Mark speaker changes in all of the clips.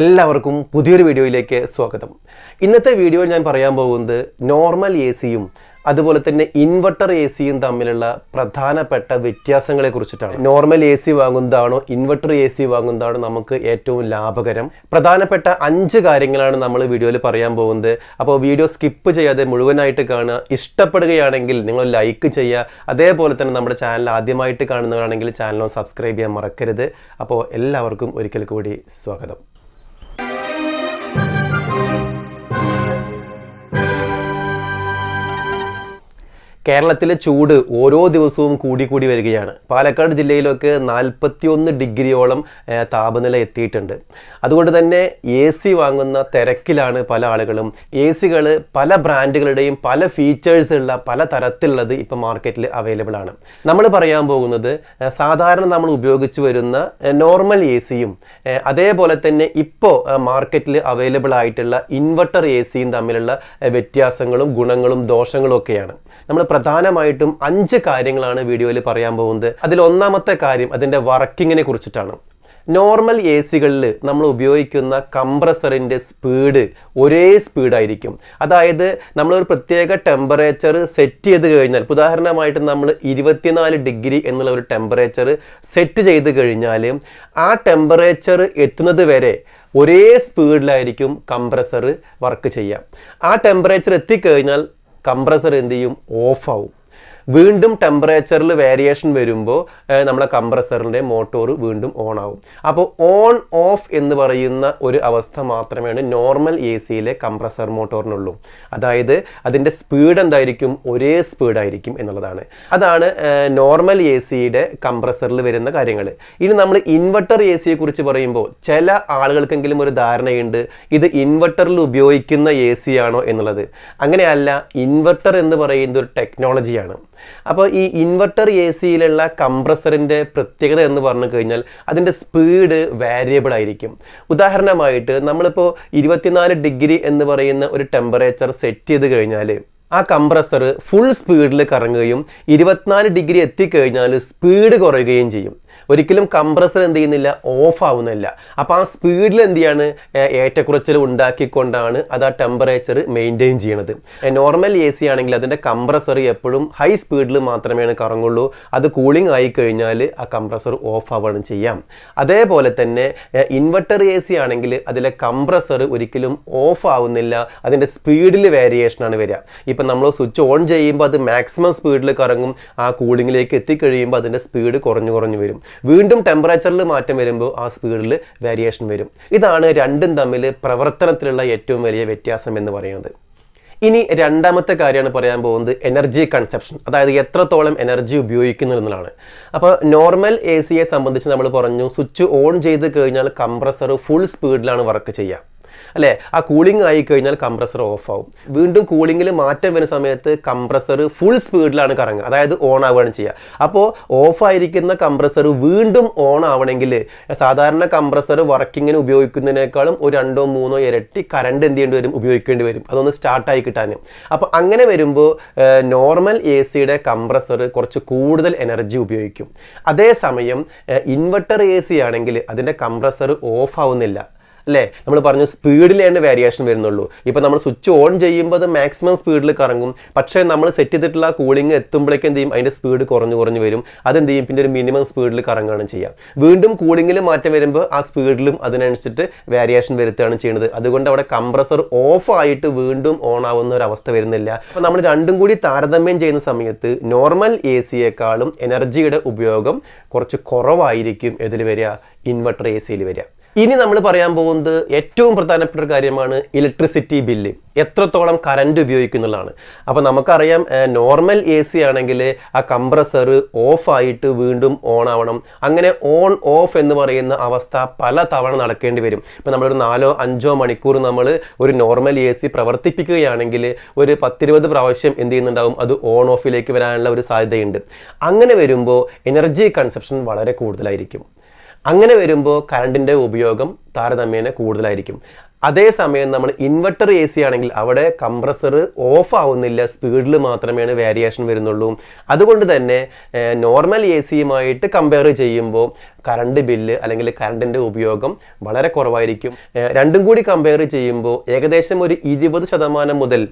Speaker 1: എല്ലാവർക്കും പുതിയൊരു വീഡിയോയിലേക്ക് സ്വാഗതം. ഇന്നത്തെ വീഡിയോയിൽ ഞാൻ പറയാൻ പോകുന്നത് നോർമൽ എ സിയും അതുപോലെ തന്നെ ഇൻവെർട്ടർ എ സിയും തമ്മിലുള്ള പ്രധാനപ്പെട്ട വ്യത്യാസങ്ങളെ കുറിച്ചിട്ടാണ്. നോർമൽ എ സി വാങ്ങുന്നതാണോ ഇൻവെർട്ടർ എ സി വാങ്ങുന്നതാണോ നമുക്ക് ഏറ്റവും ലാഭകരം? പ്രധാനപ്പെട്ട അഞ്ച് കാര്യങ്ങളാണ് നമ്മൾ വീഡിയോയിൽ പറയാൻ പോകുന്നത്. അപ്പോൾ വീഡിയോ സ്കിപ്പ് ചെയ്യാതെ മുഴുവനായിട്ട് കാണുക. ഇഷ്ടപ്പെടുകയാണെങ്കിൽ നിങ്ങൾ ലൈക്ക് ചെയ്യുക. അതേപോലെ തന്നെ നമ്മുടെ ചാനൽ ആദ്യമായിട്ട് കാണുന്നവരാണെങ്കിൽ ചാനൽ സബ്സ്ക്രൈബ് ചെയ്യാൻ മറക്കരുത്. അപ്പോൾ എല്ലാവർക്കും ഒരിക്കൽ കൂടി സ്വാഗതം. കേരളത്തിലെ ചൂട് ഓരോ ദിവസവും കൂടി കൂടി വരികയാണ്. പാലക്കാട് ജില്ലയിലൊക്കെ നാൽപ്പത്തിയൊന്ന് ഡിഗ്രിയോളം താപനില എത്തിയിട്ടുണ്ട്. അതുകൊണ്ട് തന്നെ എ സി വാങ്ങുന്ന തിരക്കിലാണ് പല ആളുകളും. എ സികൾ പല ബ്രാൻഡുകളുടെയും പല ഫീച്ചേഴ്സുള്ള പല തരത്തിലുള്ളത് ഇപ്പം മാർക്കറ്റിൽ അവൈലബിൾ ആണ് നമ്മൾ പറയാൻ പോകുന്നത് സാധാരണ നമ്മൾ ഉപയോഗിച്ച് വരുന്ന നോർമൽ എ സിയും അതേപോലെ തന്നെ ഇപ്പോൾ മാർക്കറ്റിൽ അവൈലബിൾ ആയിട്ടുള്ള ഇൻവെർട്ടർ എ സിയും തമ്മിലുള്ള വ്യത്യാസങ്ങളും ഗുണങ്ങളും ദോഷങ്ങളും ഒക്കെയാണ്. നമ്മൾ പ്രധാനമായിട്ടും അഞ്ച് കാര്യങ്ങളാണ് വീഡിയോയിൽ പറയാൻ പോകുന്നത്. അതിൽ ഒന്നാമത്തെ കാര്യം അതിന്റെ വർക്കിങ്ങിനെ കുറിച്ചിട്ടാണ്. നോർമൽ എ സികളിൽ നമ്മൾ ഉപയോഗിക്കുന്ന കംപ്രസറിന്റെ സ്പീഡ് ഒരേ സ്പീഡായിരിക്കും. അതായത് നമ്മളൊരു പ്രത്യേക ടെമ്പറേച്ചർ സെറ്റ് ചെയ്ത് കഴിഞ്ഞാൽ ഉദാഹരണമായിട്ട് നമ്മൾ ഇരുപത്തിനാല് ഡിഗ്രി എന്നുള്ള ഒരു ടെമ്പറേച്ചർ സെറ്റ് ചെയ്ത് കഴിഞ്ഞാൽ ആ ടെമ്പറേച്ചർ എത്തുന്നത് വരെ ഒരേ സ്പീഡിലായിരിക്കും കംപ്രസർ വർക്ക് ചെയ്യുക. ആ ടെമ്പറേച്ചർ എത്തിക്കഴിഞ്ഞാൽ കംപ്രസർ എന്ത് ചെയ്യും? ഓഫാവും വീണ്ടും ടെമ്പറേച്ചറിൽ വേരിയേഷൻ വരുമ്പോൾ നമ്മളെ കംപ്രസറിന്റെ മോട്ടോർ വീണ്ടും ഓൺ ആവും. അപ്പോൾ ഓൺ ഓഫ് എന്ന് പറയുന്ന ഒരു അവസ്ഥ മാത്രമേ നോർമൽ എ സിയിലെ കംപ്രസർ മോട്ടോറിനുള്ളൂ അതായത് അതിന്റെ സ്പീഡ് എന്തായിരിക്കും? ഒരേ സ്പീഡായിരിക്കും എന്നുള്ളതാണ്. അതാണ് നോർമൽ എ സിയുടെ കംപ്രസറിൽ വരുന്ന കാര്യങ്ങൾ ഇനി നമ്മൾ ഇൻവെർട്ടർ എ സിയെ കുറിച്ച് പറയുമ്പോൾ ചില ആളുകൾക്കെങ്കിലും ഒരു ധാരണയുണ്ട് ഇത് ഇൻവെർട്ടറിൽ ഉപയോഗിക്കുന്ന എ സി ആണോ എന്നുള്ളത്. അങ്ങനെയല്ല ഇൻവെർട്ടർ എന്ന് പറയുന്ന ഒരു ടെക്നോളജിയാണ് അപ്പോൾ ഈ ഇൻവെർട്ടർ എ സിയിലുള്ള കംപ്രസറിന്റെ പ്രത്യേകത എന്ന് പറഞ്ഞു കഴിഞ്ഞാൽ അതിന്റെ സ്പീഡ് വേരിയബിൾ ആയിരിക്കും. ഉദാഹരണമായിട്ട് നമ്മളിപ്പോൾ ഇരുപത്തിനാല് ഡിഗ്രി എന്ന് പറയുന്ന ഒരു ടെമ്പറേച്ചർ സെറ്റ് ചെയ്ത് കഴിഞ്ഞാൽ ആ കംപ്രസർ ഫുൾ സ്പീഡിൽ കറങ്ങുകയും ഇരുപത്തിനാല് ഡിഗ്രി എത്തിക്കഴിഞ്ഞാൽ സ്പീഡ് കുറയുകയും ചെയ്യും. ഒരിക്കലും കംപ്രസർ എന്ത് ചെയ്യുന്നില്ല ഓഫ് ആവുന്നില്ല. അപ്പോൾ ആ സ്പീഡിൽ എന്ത് ചെയ്യാണ്? ഏറ്റക്കുറച്ചൽ ഉണ്ടാക്കിക്കൊണ്ടാണ് അത് ആ ടെമ്പറേച്ചർ മെയിന്റെയിൻ ചെയ്യണത്. നോർമൽ എ സി ആണെങ്കിൽ അതിന്റെ കംപ്രസർ എപ്പോഴും ഹൈ സ്പീഡിൽ മാത്രമേ കറങ്ങുള്ളൂ. അത് കൂളിംഗ് ആയി കഴിഞ്ഞാൽ ആ കംപ്രസർ ഓഫ് ആവുകയാണ് ചെയ്യാം. അതേപോലെ തന്നെ ഇൻവെർട്ടർ എ സി ആണെങ്കിൽ അതിലെ കംപ്രസർ ഒരിക്കലും ഓഫ് ആവുന്നില്ല. അതിന്റെ സ്പീഡിൽ വേരിയേഷനാണ് വരിക. ഇപ്പം നമ്മൾ സ്വിച്ച് ഓൺ ചെയ്യുമ്പോൾ അത് മാക്സിമം സ്പീഡിൽ കറങ്ങും. ആ കൂളിങ്ങിലേക്ക് എത്തിക്കഴിയുമ്പോൾ അതിന്റെ സ്പീഡ് കുറഞ്ഞു കുറഞ്ഞു വരും. വീണ്ടും ടെമ്പറേച്ചറിൽ മാറ്റം വരുമ്പോൾ ആ സ്പീഡിൽ വേരിയേഷൻ വരും. ഇതാണ് രണ്ടും തമ്മിൽ പ്രവർത്തനത്തിലുള്ള ഏറ്റവും വലിയ വ്യത്യാസം എന്ന് പറയുന്നത്. ഇനി രണ്ടാമത്തെ കാര്യമാണ് പറയാൻ പോകുന്നത് എനർജി കൺസെപ്ഷൻ അതായത് എത്രത്തോളം എനർജി ഉപയോഗിക്കുന്നു എന്നുള്ളതാണ്. അപ്പോൾ നോർമൽ എ സിയെ സംബന്ധിച്ച് നമ്മൾ പറഞ്ഞു സ്വിച്ച് ഓൺ ചെയ്ത് കഴിഞ്ഞാൽ കംപ്രസർ ഫുൾ സ്പീഡിലാണ് വർക്ക് ചെയ്യുക അല്ലേ? ആ കൂളിംഗ് ആയി കഴിഞ്ഞാൽ കംപ്രസർ ഓഫ് ആവും. വീണ്ടും കൂളിംഗിൽ മാറ്റം വരുന്ന സമയത്ത് കംപ്രസർ ഫുൾ സ്പീഡിലാണ് കറങ്ങുക. അതായത് ഓൺ ആവുകയാണ് ചെയ്യുക. അപ്പോൾ ഓഫ് ആയിരിക്കുന്ന കംപ്രസർ വീണ്ടും ഓൺ ആവണമെങ്കിൽ സാധാരണ കംപ്രസർ വർക്കിങ്ങിന് ഉപയോഗിക്കുന്നതിനേക്കാളും ഒരു രണ്ടോ മൂന്നോ ഇരട്ടി കറണ്ട് എന്ത് ചെയ്യേണ്ടി വരും? ഉപയോഗിക്കേണ്ടി വരും. അതൊന്ന് സ്റ്റാർട്ടായി കിട്ടാൻ. അപ്പോൾ അങ്ങനെ വരുമ്പോൾ നോർമൽ എ സിയുടെ കംപ്രസർ കുറച്ച് കൂടുതൽ എനർജി ഉപയോഗിക്കും. അതേസമയം ഇൻവെർട്ടർ എ സി ആണെങ്കിൽ അതിന്റെ കംപ്രസർ ഓഫ് ആവുന്നില്ല. അല്ലേ? നമ്മൾ പറഞ്ഞു സ്പീഡിലാണ് വേരിയേഷൻ വരുന്നുള്ളൂ. ഇപ്പം നമ്മൾ സ്വിച്ച് ഓൺ ചെയ്യുമ്പോൾ അത് മാക്സിമം സ്പീഡിൽ കറങ്ങും. പക്ഷേ നമ്മൾ സെറ്റ് ചെയ്തിട്ടുള്ള കൂളിംഗ് എത്തുമ്പോഴേക്കും എന്ത് ചെയ്യും? അതിന്റെ സ്പീഡ് കുറഞ്ഞു കുറഞ്ഞു വരും. അതെന്ത് ചെയ്യും പിന്നെ ഒരു മിനിമം സ്പീഡിൽ കറങ്ങുകയാണ് ചെയ്യുക വീണ്ടും കൂളിങ്ങിൽ മാറ്റം വരുമ്പോൾ ആ സ്പീഡിലും അതിനനുസരിച്ചിട്ട് വേരിയേഷൻ വരുത്തുകയാണ് ചെയ്യുന്നത്. അതുകൊണ്ട് അവിടെ കംപ്രസർ ഓഫ് ആയിട്ട് വീണ്ടും ഓൺ ആവുന്ന ഒരു അവസ്ഥ വരുന്നില്ല. അപ്പോൾ നമ്മൾ രണ്ടും കൂടി താരതമ്യം ചെയ്യുന്ന സമയത്ത് നോർമൽ എ സിയേക്കാളും എനർജിയുടെ ഉപയോഗം കുറച്ച് കുറവായിരിക്കും ഇതിൽ വരിക. ഇൻവെർട്ടർ എ സിയിൽ വരിക. ഇനി നമ്മൾ പറയാൻ പോകുന്നത് ഏറ്റവും പ്രധാനപ്പെട്ട ഒരു കാര്യമാണ് ഇലക്ട്രിസിറ്റി ബില്ല് എത്രത്തോളം കറണ്ട് ഉപയോഗിക്കുന്നുള്ളതാണ്. അപ്പോൾ നമുക്കറിയാം നോർമൽ എ സി ആണെങ്കിൽ ആ കംപ്രസർ ഓഫ് ആയിട്ട് വീണ്ടും ഓൺ ആവണം. അങ്ങനെ ഓൺ ഓഫ് എന്ന് പറയുന്ന അവസ്ഥ പല തവണ നടക്കേണ്ടി വരും. ഇപ്പോൾ നമ്മളൊരു നാലോ അഞ്ചോ മണിക്കൂർ നമ്മൾ ഒരു നോർമൽ എ സി പ്രവർത്തിപ്പിക്കുകയാണെങ്കിൽ ഒരു പത്തിരുപത് പ്രാവശ്യം എന്ത് ചെയ്യുന്നുണ്ടാവും? അത് ഓൺ ഓഫിലേക്ക് വരാനുള്ള ഒരു സാധ്യതയുണ്ട്. അങ്ങനെ വരുമ്പോൾ എനർജി കൺസപ്ഷൻ വളരെ കൂടുതലായിരിക്കും. അങ്ങനെ വരുമ്പോൾ കറണ്ടിന്റെ ഉപയോഗം താരതമ്യേന കൂടുതലായിരിക്കും. അതേസമയം നമ്മൾ ഇൻവെർട്ടർ എ സി ആണെങ്കിൽ അവിടെ കംപ്രസർ ഓഫ് ആവുന്നില്ല സ്പീഡിൽ മാത്രമേ വേരിയേഷൻ വരുന്നുള്ളൂ. അതുകൊണ്ട് തന്നെ നോർമൽ എ സിയുമായിട്ട് കമ്പയർ ചെയ്യുമ്പോൾ കറണ്ട് ബില്ല് അല്ലെങ്കിൽ കറണ്ടിന്റെ ഉപയോഗം വളരെ കുറവായിരിക്കും. രണ്ടും കൂടി കമ്പയർ ചെയ്യുമ്പോൾ ഏകദേശം ഒരു ഇരുപത് ശതമാനം മുതൽ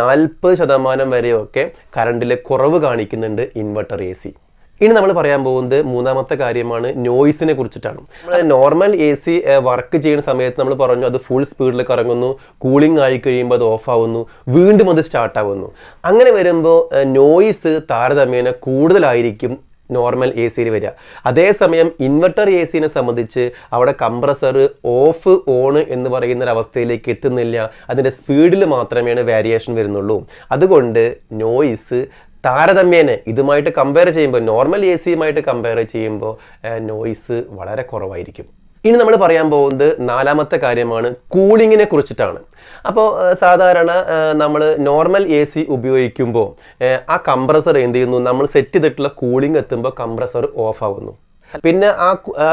Speaker 1: നാൽപ്പത് ശതമാനം വരെയൊക്കെ കറണ്ടിൽ കുറവ് കാണിക്കുന്നുണ്ട് ഇൻവെർട്ടർ എ സി ഇനി നമ്മൾ പറയാൻ പോകുന്നത് മൂന്നാമത്തെ കാര്യമാണ് നോയ്സിനെ കുറിച്ചിട്ടാണ്. നമ്മൾ നോർമൽ എ സി വർക്ക് ചെയ്യുന്ന സമയത്ത് നമ്മൾ പറഞ്ഞു അത് ഫുൾ സ്പീഡിൽ കറങ്ങുന്നു കൂളിംഗ് ആയി കഴിയുമ്പോൾ അത് ഓഫ് ആവുന്നു വീണ്ടും അത് സ്റ്റാർട്ട് ആവുന്നു. അങ്ങനെ വരുമ്പോൾ നോയ്സ് താരതമ്യേന കൂടുതലായിരിക്കും നോർമൽ എ സിയിൽ വരിക. അതേസമയം ഇൻവെർട്ടർ എ സിനെ സംബന്ധിച്ച് അവിടെ കംപ്രസർ ഓഫ് ഓൺ എന്ന് പറയുന്ന ഒരു അവസ്ഥയിലേക്ക് എത്തുന്നില്ല. അതിന്റെ സ്പീഡിൽ മാത്രമേ വേരിയേഷൻ വരുന്നുള്ളൂ. അതുകൊണ്ട് നോയ്സ് താരതമ്യേന ഇതുമായിട്ട് കമ്പയർ ചെയ്യുമ്പോൾ നോർമൽ എ സിയുമായിട്ട് കമ്പയർ ചെയ്യുമ്പോൾ നോയിസ് വളരെ കുറവായിരിക്കും. ഇനി നമ്മൾ പറയാൻ പോകുന്നത് നാലാമത്തെ കാര്യമാണ് കൂളിങ്ങിനെ കുറിച്ചിട്ടാണ്. അപ്പോൾ സാധാരണ നമ്മൾ നോർമൽ എ സി ഉപയോഗിക്കുമ്പോൾ ആ കംപ്രസർ എന്ത് ചെയ്യുന്നു? നമ്മൾ സെറ്റ് ചെയ്തിട്ടുള്ള കൂളിംഗ് എത്തുമ്പോൾ കംപ്രസർ ഓഫ് ആവുന്നു. പിന്നെ ആ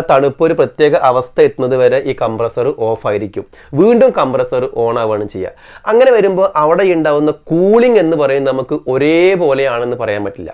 Speaker 1: തണുപ്പ് ഒരു പ്രത്യേക അവസ്ഥ എത്തുന്നത് വരെ ഈ കംപ്രസർ ഓഫ് ആയിരിക്കും. വീണ്ടും കംപ്രസർ ഓൺ ആവുകയാണ് ചെയ്യുക. അങ്ങനെ വരുമ്പോൾ അവിടെ ഉണ്ടാവുന്ന കൂളിംഗ് എന്ന് പറയുന്നത് നമുക്ക് ഒരേപോലെയാണെന്ന് പറയാൻ പറ്റില്ല.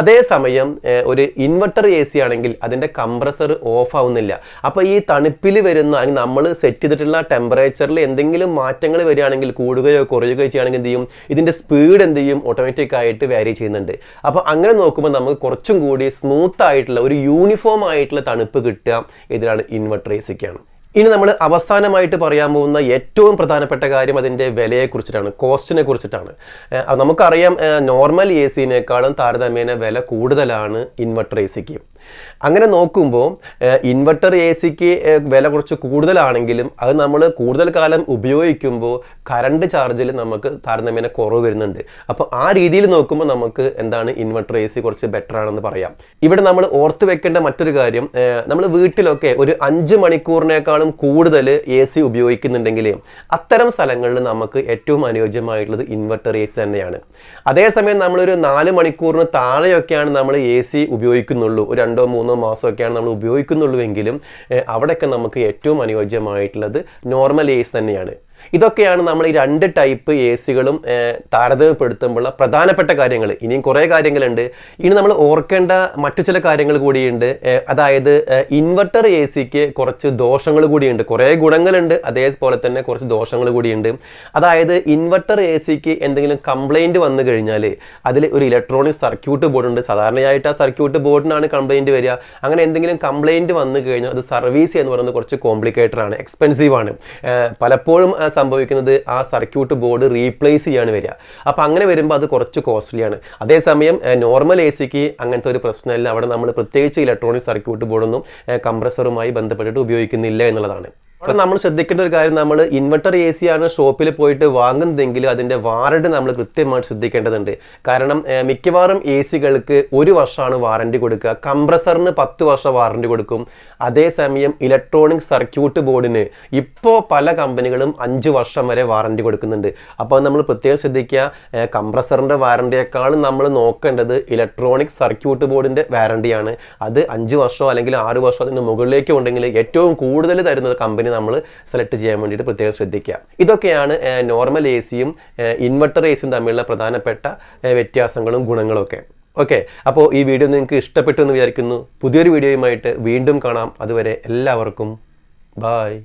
Speaker 1: അതേസമയം ഒരു ഇൻവെർട്ടർ എ സി ആണെങ്കിൽ അതിന്റെ കംപ്രസർ ഓഫ് ആവുന്നില്ല. അപ്പോൾ ഈ തണുപ്പിൽ വരുന്ന അല്ലെങ്കിൽ നമ്മൾ സെറ്റ് ചെയ്തിട്ടുള്ള ടെമ്പറേച്ചറിൽ എന്തെങ്കിലും മാറ്റങ്ങൾ വരികയാണെങ്കിൽ കൂടുകയോ കുറയുകയോ ചെയ്യുകയാണെങ്കിൽ എന്ത് ചെയ്യും? ഇതിന്റെ സ്പീഡ് എന്ത് ചെയ്യും? ഓട്ടോമാറ്റിക് ആയിട്ട് വാരി ചെയ്യുന്നുണ്ട്. അപ്പോൾ അങ്ങനെ നോക്കുമ്പോൾ നമുക്ക് കുറച്ചും കൂടി സ്മൂത്ത് ആയിട്ടുള്ള ഒരു യൂണിഫോം ആയിട്ടുള്ള തണുപ്പ് കിട്ടുക ഇതിനാണ് ഇൻവെർട്ടർ എ സിക്കാണ് ഇനി നമ്മൾ അവസാനമായിട്ട് പറയാൻ പോകുന്ന ഏറ്റവും പ്രധാനപ്പെട്ട കാര്യം അതിന്റെ വിലയെ കുറിച്ചിട്ടാണ്. കോസ്റ്റിനെ കുറിച്ചിട്ടാണ് നമുക്കറിയാം നോർമൽ എ സിനേക്കാളും താരതമ്യേന വില കൂടുതലാണ് ഇൻവെർട്ടർ എ സിക്ക് അങ്ങനെ നോക്കുമ്പോൾ ഇൻവെർട്ടർ എ സിക്ക് വില കുറച്ച് കൂടുതലാണെങ്കിലും അത് നമ്മൾ കൂടുതൽ കാലം ഉപയോഗിക്കുമ്പോൾ കറണ്ട് ചാർജിൽ നമുക്ക് താരതമ്യേന കുറവ് വരുന്നുണ്ട്. അപ്പോൾ ആ രീതിയിൽ നോക്കുമ്പോൾ നമുക്ക് എന്താണ് ഇൻവെർട്ടർ എ സി കുറച്ച് ബെറ്റർ ആണെന്ന് പറയാം. ഇവിടെ നമ്മൾ ഓർത്ത് വെക്കേണ്ട മറ്റൊരു കാര്യം നമ്മൾ വീട്ടിലൊക്കെ ഒരു അഞ്ച് മണിക്കൂറിനേക്കാളും കൂടുതൽ എ സി ഉപയോഗിക്കുന്നുണ്ടെങ്കിൽ അത്തരം സ്ഥലങ്ങളിൽ നമുക്ക് ഏറ്റവും അനുയോജ്യമായിട്ടുള്ളത് ഇൻവെർട്ടർ എ സി തന്നെയാണ്. അതേസമയം നമ്മളൊരു നാല് മണിക്കൂറിന് താഴെയൊക്കെയാണ് നമ്മൾ എ സി ഉപയോഗിക്കുന്നുള്ളൂ. ഒരു രണ്ടോ മൂന്നോ മാസമൊക്കെയാണ് നമ്മൾ ഉപയോഗിക്കുന്നുള്ളൂ എങ്കിലും അവിടെയൊക്കെ നമുക്ക് ഏറ്റവും അനുയോജ്യമായിട്ടുള്ളത് നോർമൽ ഏസ് തന്നെയാണ്. ഇതൊക്കെയാണ് നമ്മൾ ഈ രണ്ട് ടൈപ്പ് എ സികളും താരതമ്യപ്പെടുത്തുമ്പോഴുള്ള പ്രധാനപ്പെട്ട കാര്യങ്ങൾ. ഇനിയും കുറേ കാര്യങ്ങളുണ്ട്. ഇനി നമ്മൾ ഓർക്കേണ്ട മറ്റു ചില കാര്യങ്ങൾ കൂടിയുണ്ട്. അതായത് ഇൻവെർട്ടർ എ സിക്ക് കുറച്ച് ദോഷങ്ങൾ കൂടിയുണ്ട്. കുറേ ഗുണങ്ങളുണ്ട്. അതേപോലെ തന്നെ കുറച്ച് ദോഷങ്ങൾ കൂടിയുണ്ട്. അതായത് ഇൻവെർട്ടർ എ സിക്ക് എന്തെങ്കിലും കംപ്ലൈന്റ് വന്നു കഴിഞ്ഞാൽ അതിൽ ഒരു ഇലക്ട്രോണിക് സർക്യൂട്ട് ബോർഡുണ്ട് സാധാരണയായിട്ട് ആ സർക്യൂട്ട് ബോർഡിനാണ് കംപ്ലൈന്റ് വരിക. അങ്ങനെ എന്തെങ്കിലും കംപ്ലൈന്റ് വന്നു കഴിഞ്ഞാൽ അത് സർവീസ് എന്ന് പറയുന്നത് കുറച്ച് കോംപ്ലിക്കേറ്റഡ് ആണ്. എക്സ്പെൻസീവ് ആണ്. പലപ്പോഴും സംഭവിക്കുന്നത് ആ സർക്യൂട്ട് ബോർഡ് റീപ്ലേസ് ചെയ്യാണ് വരിക. അപ്പോൾ അങ്ങനെ വരുമ്പോൾ അത് കുറച്ച് കോസ്റ്റ്ലിയാണ് അതേസമയം നോർമൽ എ സിക്ക് അങ്ങനത്തെ ഒരു പ്രശ്നമില്ല. അവിടെ നമ്മൾ പ്രത്യേകിച്ച് ഇലക്ട്രോണിക് സർക്യൂട്ട് ബോർഡൊന്നും കംപ്രസറുമായി ബന്ധപ്പെട്ടിട്ട് ഉപയോഗിക്കുന്നില്ല എന്നുള്ളതാണ്. അവിടെ നമ്മൾ ശ്രദ്ധിക്കേണ്ട ഒരു കാര്യം നമ്മൾ ഇൻവെർട്ടർ എ സി ആണ് ഷോപ്പിൽ പോയിട്ട് വാങ്ങുന്നതെങ്കിൽ അതിന്റെ വാറണ്ടി നമ്മൾ കൃത്യമായിട്ട് ശ്രദ്ധിക്കേണ്ടതുണ്ട്. കാരണം മിക്കവാറും എ സികൾക്ക് ഒരു വർഷമാണ് വാറണ്ടി കൊടുക്കുക. കംപ്രസറിന് പത്ത് വർഷം വാറണ്ടി കൊടുക്കും. അതേസമയം ഇലക്ട്രോണിക് സർക്യൂട്ട് ബോർഡിന് ഇപ്പോൾ പല കമ്പനികളും അഞ്ച് വർഷം വരെ വാറണ്ടി കൊടുക്കുന്നുണ്ട്. അപ്പോൾ നമ്മൾ പ്രത്യേകം ശ്രദ്ധിക്കുക കംപ്രസറിന്റെ വാറണ്ടിയേക്കാളും നമ്മൾ നോക്കേണ്ടത് ഇലക്ട്രോണിക് സർക്യൂട്ട് ബോർഡിന്റെ വാറണ്ടിയാണ് അത് അഞ്ച് വർഷമോ അല്ലെങ്കിൽ ആറ് വർഷമോ അതിന് മുകളിലേക്ക് ഉണ്ടെങ്കിൽ ഏറ്റവും കൂടുതൽ തരുന്നത് കമ്പനി നമ്മൾ സെലക്ട് ചെയ്യാൻ വേണ്ടിയിട്ട് പ്രത്യേകം ശ്രദ്ധിക്കുക. ഇതൊക്കെയാണ് നോർമൽ എ സിയും ഇൻവെർട്ടർ എ സിയും തമ്മിലുള്ള പ്രധാനപ്പെട്ട വ്യത്യാസങ്ങളും ഗുണങ്ങളും ഒക്കെ. ഓക്കെ അപ്പോൾ ഈ വീഡിയോ നിങ്ങൾക്ക് ഇഷ്ടപ്പെട്ടു എന്ന് വിചാരിക്കുന്നു. പുതിയൊരു വീഡിയോയുമായിട്ട് വീണ്ടും കാണാം. അതുവരെ എല്ലാവർക്കും ബായ്